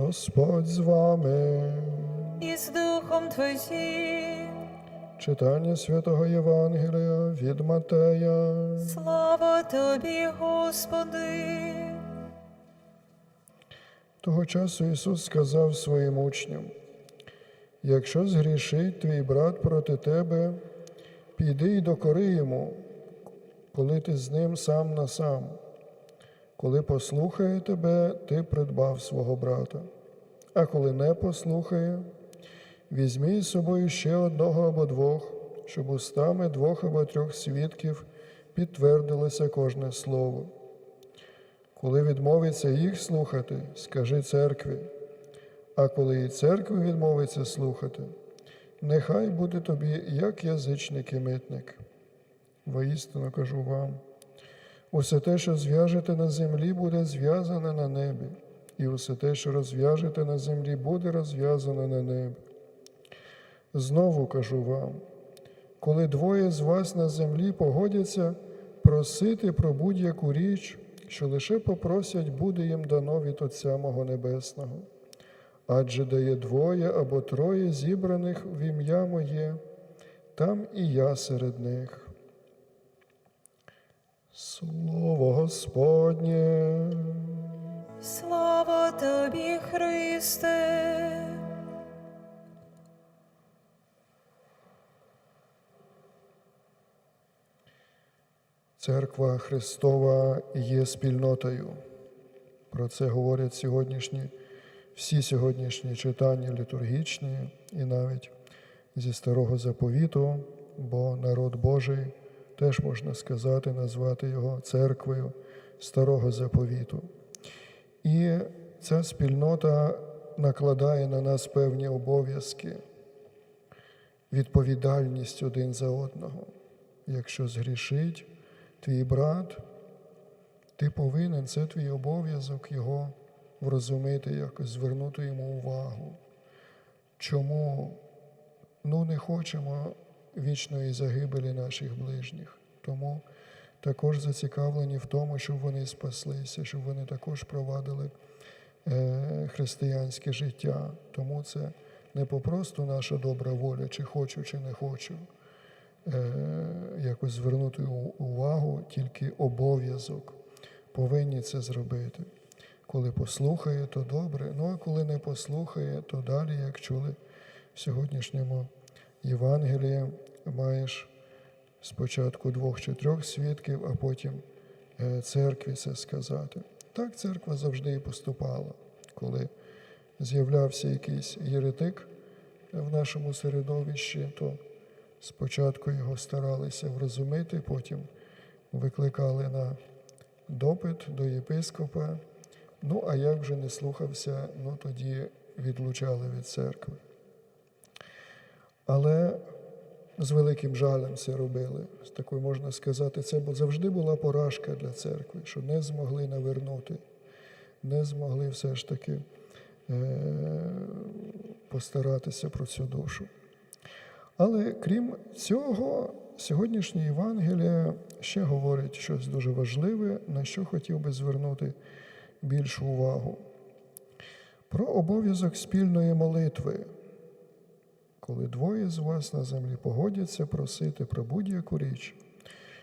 Господь з вами. і з Духом Твоїм. Читання святого Євангелія від Матея. Слава Тобі, Господи. Того часу Ісус сказав своїм учням: якщо згрішить твій брат проти тебе, піди й докори йому, коли ти з ним сам на сам. Коли послухає тебе, ти придбав свого брата. А коли не послухає, візьми із собою ще одного або двох, щоб устами двох або трьох свідків підтвердилося кожне слово. Коли відмовиться їх слухати, скажи церкві. А коли і церкви відмовиться слухати, нехай буде тобі, як язичник і митник. Воістину кажу вам, усе те, що зв'яжете на землі, буде зв'язане на небі, і усе те, що розв'яжете на землі, буде розв'язане на небі. Знову кажу вам, коли двоє з вас на землі погодяться просити про будь-яку річ, що лише попросять, буде їм дано від Отця мого Небесного. Адже де є двоє або троє зібраних в ім'я моє, там і я серед них. Слово Господнє. Слава Тобі, Христе. Церква Христова є спільнотою. Про це говорять сьогоднішні, всі сьогоднішні читання літургічні і навіть зі старого заповіту, бо народ Божий теж можна сказати, назвати його церквою старого заповіту. І ця спільнота накладає на нас певні обов'язки, відповідальність один за одного. Якщо згрішить, твій брат, ти повинен, це твій обов'язок його врозуміти, якось звернути йому увагу. Чому ну, не хочемо вічної загибелі наших ближніх? Тому також зацікавлені в тому, щоб вони спаслися, щоб вони також провадили е, християнське життя. Тому це не попросту наша добра воля, чи хочу, чи не хочу е, якось звернути увагу, тільки обов'язок. Повинні це зробити. Коли послухає, то добре. Ну а коли не послухає, то далі, як чули в сьогоднішньому Євангелії, маєш спочатку двох чи трьох свідків, а потім е, церкві це сказати. Так церква завжди і поступала, коли з'являвся якийсь єретик в нашому середовищі, то спочатку його старалися врозуміти, потім викликали на допит до єпископа. Ну, а як вже не слухався, ну тоді відлучали від церкви. Але з великим жалем це робили. Такою можна сказати, це завжди була поражка для церкви, що не змогли навернути, не змогли все ж таки е- постаратися про цю душу. Але крім цього, сьогоднішнє Євангеліє ще говорить щось дуже важливе, на що хотів би звернути більшу увагу. Про обов'язок спільної молитви. Коли двоє з вас на землі погодяться просити про будь-яку річ,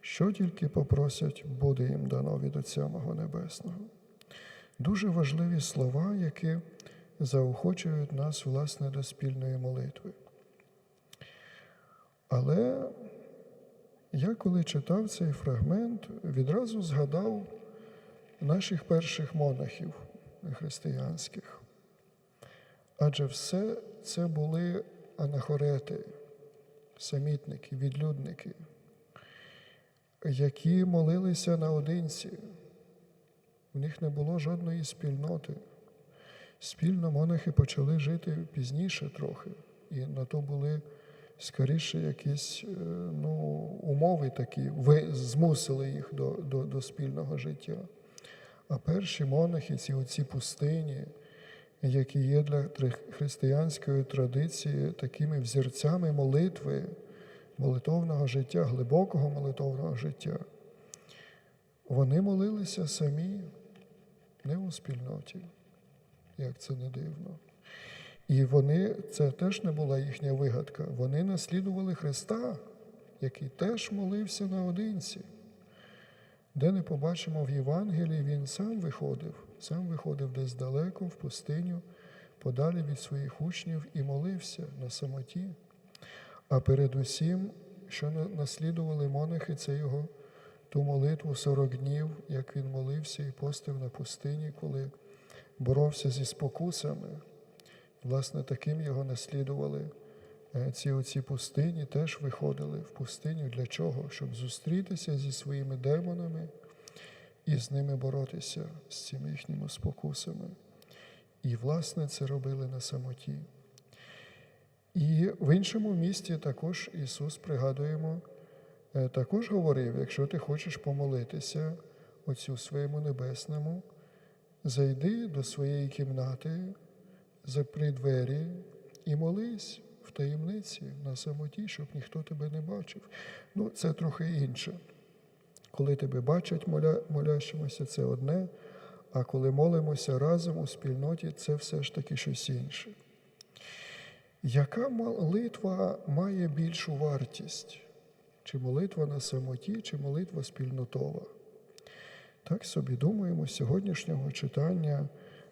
що тільки попросять, буде їм дано від Отця мого Небесного. Дуже важливі слова, які заохочують нас, власне, до спільної молитви. Але я, коли читав цей фрагмент, відразу згадав наших перших монахів християнських. Адже все це були анахорети, самітники, відлюдники, які молилися наодинці. У них не було жодної спільноти. Спільно монахи почали жити пізніше трохи, і на то були скоріше якісь е, ну, умови такі, ви змусили їх до, до, до спільного життя. А перші монахи, ці оці пустині, які є для християнської традиції такими взірцями молитви, молитовного життя, глибокого молитовного життя, вони молилися самі, не у спільноті. як це не дивно. І вони, це теж не була їхня вигадка. Вони наслідували Христа, який теж молився наодинці. Де не побачимо в Євангелії, він сам виходив, сам виходив десь далеко, в пустиню, подалі від своїх учнів і молився на самоті. А передусім, що на- наслідували монахи, це його ту молитву 40 днів, як він молився і постив на пустині, коли боровся зі спокусами. Власне, таким його наслідували е, ці оці пустині, теж виходили в пустиню. Для чого? Щоб зустрітися зі своїми демонами і з ними боротися з цими їхніми спокусами. І, власне, це робили на самоті. І в іншому місті також Ісус, пригадуємо, е, також говорив: якщо ти хочеш помолитися Отцю своєму небесному, зайди до своєї кімнати, запри двері і молись в таємниці на самоті, щоб ніхто тебе не бачив. Ну, це трохи інше. Коли тебе бачать моля, молящимося, це одне, а коли молимося разом у спільноті, це все ж таки щось інше. Яка молитва має більшу вартість? Чи молитва на самоті, чи молитва спільнотова? Так собі думаємо, з сьогоднішнього читання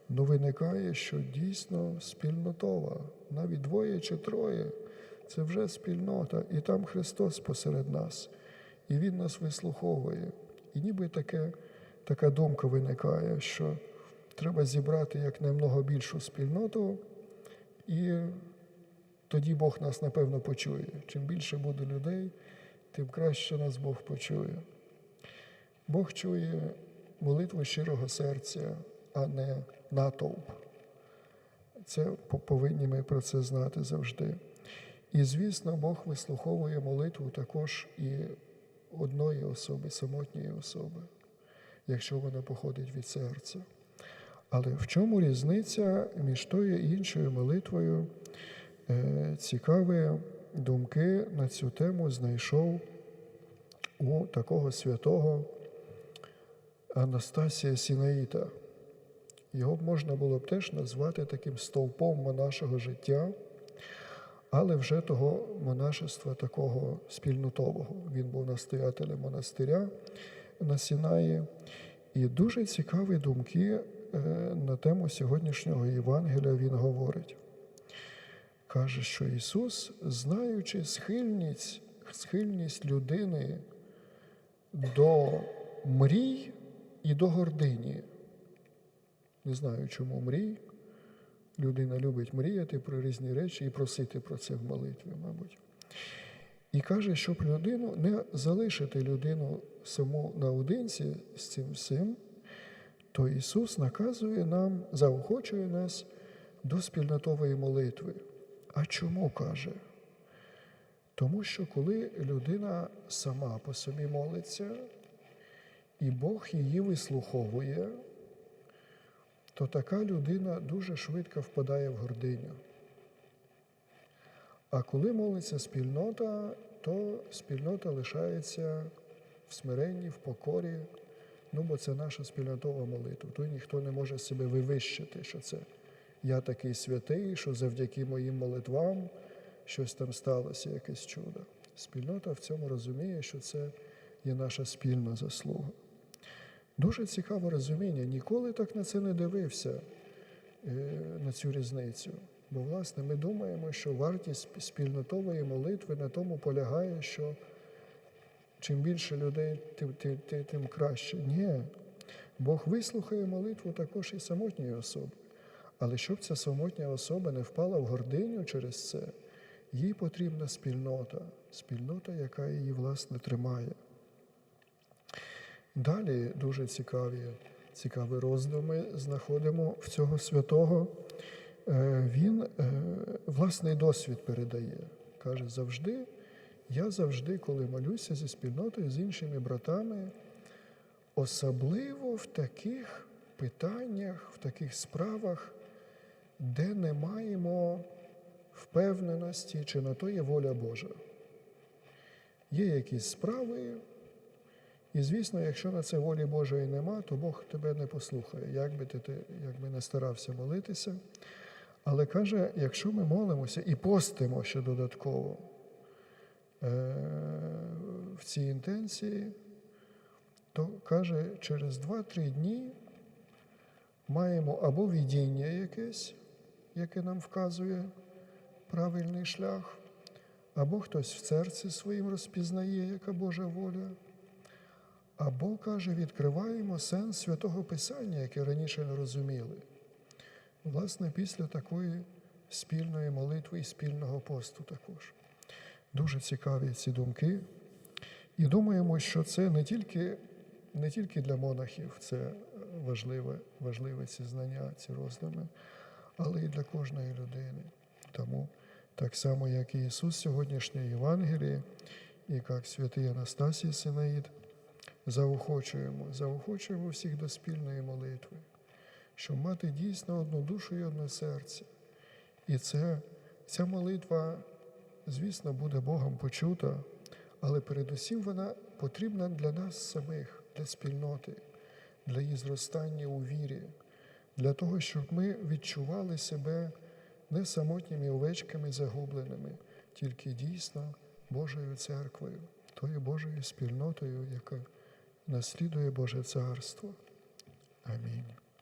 ну, виникає, що дійсно спільнотова, навіть двоє чи троє це вже спільнота, і там Христос посеред нас, і Він нас вислуховує. І ніби таке, така думка виникає, що треба зібрати як немного більшу спільноту, і тоді Бог нас напевно почує. Чим більше буде людей, тим краще нас Бог почує. Бог чує молитву щирого серця, а не натовп. Це повинні ми про це знати завжди. І, звісно, Бог вислуховує молитву також і одної особи, самотньої особи, якщо вона походить від серця. Але в чому різниця між тою і іншою молитвою? Е, Цікаві думки на цю тему знайшов у такого святого Анастасія Сінаїта. Його б можна було б теж назвати таким стовпом нашого життя, але вже того монашества такого спільнотового. Він був настоятелем монастиря на Сінаї. І дуже цікаві думки е, на тему сьогоднішнього Євангелія він говорить. Каже, що Ісус, знаючи схильність, схильність людини до мрій і до гордині. Не знаю, чому мрій. Людина любить мріяти про різні речі і просити про це в молитві, мабуть. І каже, щоб людину не залишити людину саму наодинці з цим всім, то Ісус наказує нам, заохочує нас до спільнотової молитви. А чому каже? Тому що коли людина сама по собі молиться, і Бог її вислуховує, то така людина дуже швидко впадає в гординю. А коли молиться спільнота, то спільнота лишається в смиренні, в покорі, ну бо це наша спільнотова молитва. Тут ніхто не може себе вивищити, що це я такий святий, що завдяки моїм молитвам щось там сталося, якесь чудо. Спільнота в цьому розуміє, що це є наша спільна заслуга. Дуже цікаве розуміння. Ніколи так на це не дивився, е, на цю різницю. Бо, власне, ми думаємо, що вартість спільнотової молитви на тому полягає, що чим більше людей, тим, тим, тим, тим краще. Ні. Бог вислухає молитву також і самотньої особи. Але щоб ця самотня особа не впала в гординю через це, їй потрібна спільнота, спільнота, яка її, власне, тримає. Далі дуже цікаві, цікаві роздуми знаходимо в цього святого. Е, Він е, власний досвід передає. Каже, завжди, я завжди, коли молюся зі спільнотою, з іншими братами, особливо в таких питаннях, в таких справах, де не маємо впевненості, чи на то є воля Божа. Є якісь справи, І звісно, якщо на це волі Божої нема, то Бог тебе не послухає, як би ти, як не старався молитися. Але каже, якщо ми молимося і постимо ще додатково е, в цій інтенції, то каже, через 2-3 дні маємо або видіння якесь, яке нам вказує правильний шлях, або хтось в серці своїм розпізнає, яка Божа воля, або, каже, відкриваємо сенс святого Писання, яке раніше не розуміли. Власне, після такої спільної молитви і спільного посту також. Дуже цікаві ці думки. І думаємо, що це не тільки, не тільки для монахів, це важливе, важливе ці знання, ці роздуми, але і для кожної людини. Тому так само, як і Ісус сьогоднішньої Євангелії, і як святий Анастасій Синаїд, заохочуємо, заохочуємо всіх до спільної молитви, щоб мати дійсно одну душу і одне серце. І це, ця молитва, звісно, буде Богом почута, але передусім вона потрібна для нас самих, для спільноти, для її зростання у вірі, для того, щоб ми відчували себе не самотніми овечками загубленими, тільки дійсно Божою церквою, тою Божою спільнотою, яка наслідує Боже Царство. Амінь.